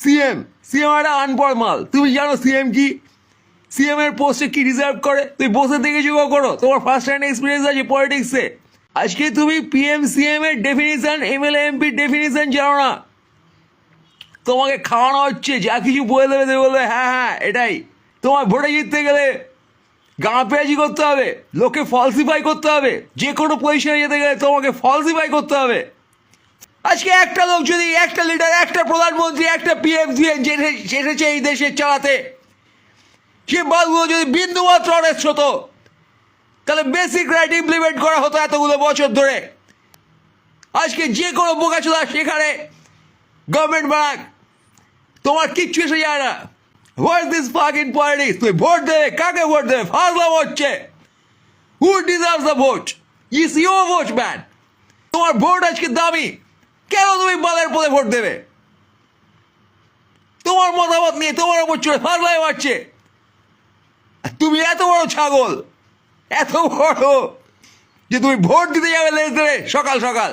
CM CM একটা আনপড় মাল। তুমি জানো সিএম কি? সিএম এর পোস্টে কি রিজার্ভ করে? তুমি বসে থেকে যোগ করো তোমার ফার্স্ট হ্যান্ড এক্সপিরিয়েন্স আছে পলিটিক্সে আজকে তুমি পিএম সিএম এর ডেফিনিশন এমএলএ এমপির ডেফিনিশন জানো না। তোমাকে খাওয়ানো হচ্ছে, যা কিছু বলে দেবে তুমি বলবে হ্যাঁ হ্যাঁ এটাই। তোমার ভোটে জিততে গেলে গাঁ পেঁয়াজি করতে হবে লোকে ফলসিফাই করতে হবে যে কোনো পজিশনে যেতে গেলে তোমাকে ফলসিফাই করতে হবে। আজকে একটা লোক যদি একটা লিডার, একটা প্রধানমন্ত্রী, একটা পিএম সিএম এসেছে এই দেশে চালাতে, সে বালগুলো যদি বিন্দু মাত্র অনেস্ট হতো, তাহলে বেসিক রাইট ইমপ্লিমেন্ট করা হতো এতগুলো বছর ধরে। আজকে যে কোনো বোকাচোদা সেখানে গভর্নমেন্ট বানাক। তোমার কিচ্ছু এসে যায় না। What this fuck in politics তুই ভোট দেবে কাকে ভোট দেবে ফাজলাম হচ্ছে। Who deserve the vote is your vote man তোমার ভোট আজকে দামি। কেন তুমি বালের পদে ভোট দেবে? তোমার মতামত নিয়ে তোমার ওপর চড়ে ফাজলাই মারছে। তুমি এত বড় ছাগল, এত বড় যে তুমি ভোট দিতে যাবে লেজ সকাল সকাল।